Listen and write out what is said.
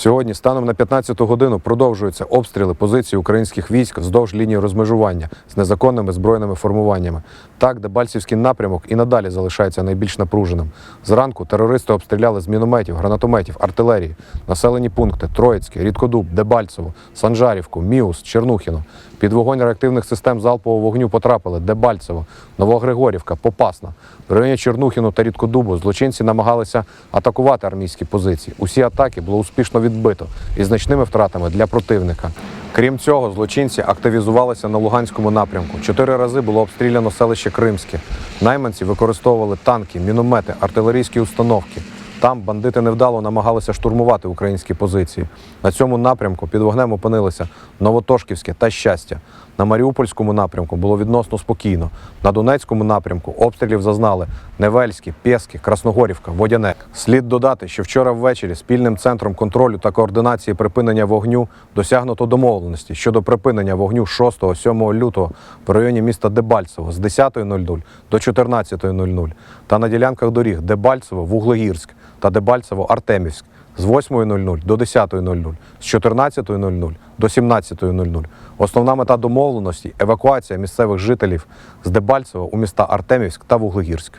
Сьогодні, станом на 15-ту годину, продовжуються обстріли позицій українських військ вздовж лінії розмежування з незаконними збройними формуваннями. Так, Дебальцівський напрямок і надалі залишається найбільш напруженим. Зранку терористи обстріляли з мінометів, гранатометів, артилерії, населені пункти Троїцьке, Рідкодуб, Дебальцево, Санжарівку, Міус, Чернухіно. Під вогонь реактивних систем залпового вогню потрапили Дебальцево, Новогригорівка, Попасна. В районі Чернухіну та Рідкодубу злочинці намагалися атакувати армійські позиції. Усі атаки було успішно відбито із значними втратами для противника. Крім цього, злочинці активізувалися на Луганському напрямку. Чотири рази було обстріляно селище Кримське. Найманці використовували танки, міномети, артилерійські установки. Там бандити невдало намагалися штурмувати українські позиції. На цьому напрямку під вогнем опинилися Новотошківське та щастя. На Маріупольському напрямку було відносно спокійно. На Донецькому напрямку обстрілів зазнали Невельське, Пєски, Красногорівка, Водяне. Слід додати, що вчора ввечері спільним центром контролю та координації припинення вогню досягнуто домовленості щодо припинення вогню 6-7 лютого в районі міста Дебальцево з 10.00 до 14.00 та на ділянках доріг Дебальцево, Вуглегірськ та Дебальцево, Артемівськ з 8.00 до 10.00, з 14.00 до 17.00. Основна мета домовленості евакуація місцевих жителів з Дебальцева у міста Артемівськ та Вуглегірськ.